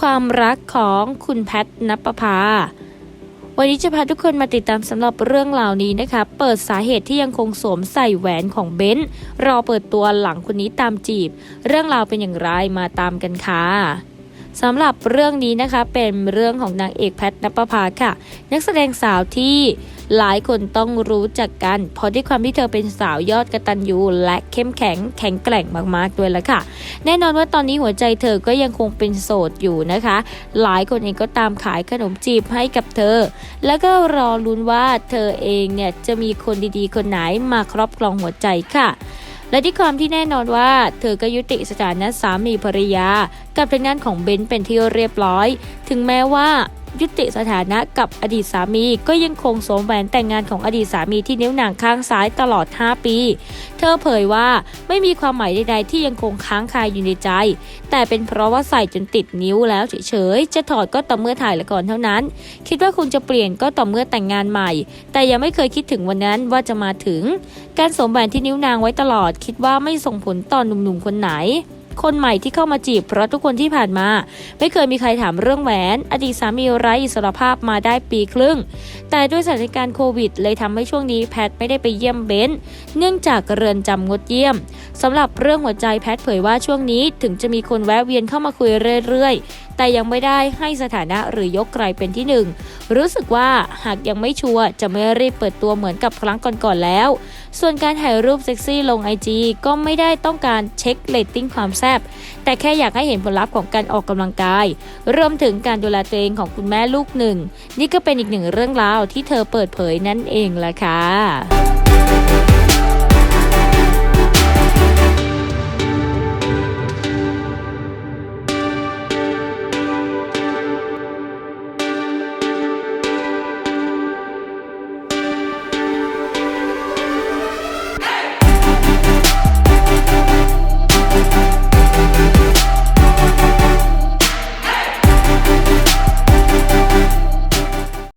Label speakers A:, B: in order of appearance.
A: ความรักของคุณแพทนปภาวันนี้จะพาทุกคนมาติดตามสำหรับเรื่องราวนี้นะคะ เปิดสาเหตุที่ยังคงสวมใส่แหวนของเบนซ์รอเปิดตัวหลังคนนี้ตามจีบ เรื่องราวเป็นอย่างไรมาตามกันค่ะสำหรับเรื่องนี้นะคะเป็นเรื่องของนางเอกแพทนปภาค่ะ นักแสดงสาวที่ หลายคนต้องรู้จักกัน เพราะด้วยความที่เธอเป็นสาวยอดกระตันยูและเข้มแข็งแข็งแกร่งมากๆด้วยละค่ะ แน่นอนว่าตอนนี้หัวใจเธอก็ยังคงเป็นโสดอยู่นะคะ หลายคนเองก็ตามขายขนมจีบให้กับเธอ แล้วก็รอลุ้นว่าเธอเองเนี่ยจะมีคนดีๆ คนไหนมาครอบครองหัวใจค่ะและที่ความที่แน่นอนว่า เธอก็ยุติสถานะสามีภรรยากับทางด้านของเบนซ์เป็นที่เรียบร้อย ถึงแม้ว่ายุติสถานะกับอดีตสามีก็ยังคงสวมแหวนแต่งงานของอดีตสามีที่นิ้วหนางข้างซ้ายตลอด 5 ปี เธอเผยว่าไม่มีความหมายใดๆที่ยังคงค้างคาอยู่ในใจ แต่เป็นเพราะว่าใส่จนติดนิ้วแล้วเฉยๆ จะถอดก็ต่อเมื่อถ่ายละครเท่านั้น คิดว่าคงจะเปลี่ยนก็ต่อเมื่อแต่งงานใหม่ แต่ยังไม่เคยคิดถึงวันนั้นว่าจะมาถึง การสวมแหวนที่นิ้วนางไว้ตลอด คิดว่าไม่ส่งผลต่อหนุ่มๆคนไหน คนใหม่ที่เข้ามาจีบ เพราะทุกคนที่ผ่านมา ไม่เคยมีใครถามเรื่องแหวน อดีตสามีไร้อิสรภาพมาได้ปีครึ่ง แต่ด้วยสถานการณ์โควิด เลยทำให้ช่วงนี้แพทไม่ได้ไปเยี่ยมเบนเนื่องจากเรือนจำงดเยี่ยมสำหรับเรื่องหัวใจแพทเผยว่าช่วงนี้ถึงจะมีคนแวะเวียนเข้ามาคุยเรื่อยๆ แต่ยังไม่ได้ให้สถานะหรือยกใครเป็นที่หนึ่งรู้สึกว่าหากยังไม่ชัวร์จะไม่รีบเปิดตัวเหมือนกับครั้งก่อนๆแล้ว ส่วนการถ่ายรูปเซ็กซี่ลงไอจีก็ไม่ได้ต้องการเช็คเรตติ้งความซบแต่แค่อยากให้เห็นผลลัพธ์ของการออกกำลังกาย รวมถึงการดูแลตัวเองของคุณแม่ลูกหนึ่ง นี่ก็เป็นอีกหนึ่งเรื่องราวที่เธอเปิดเผยนั่นเองแหละค่ะ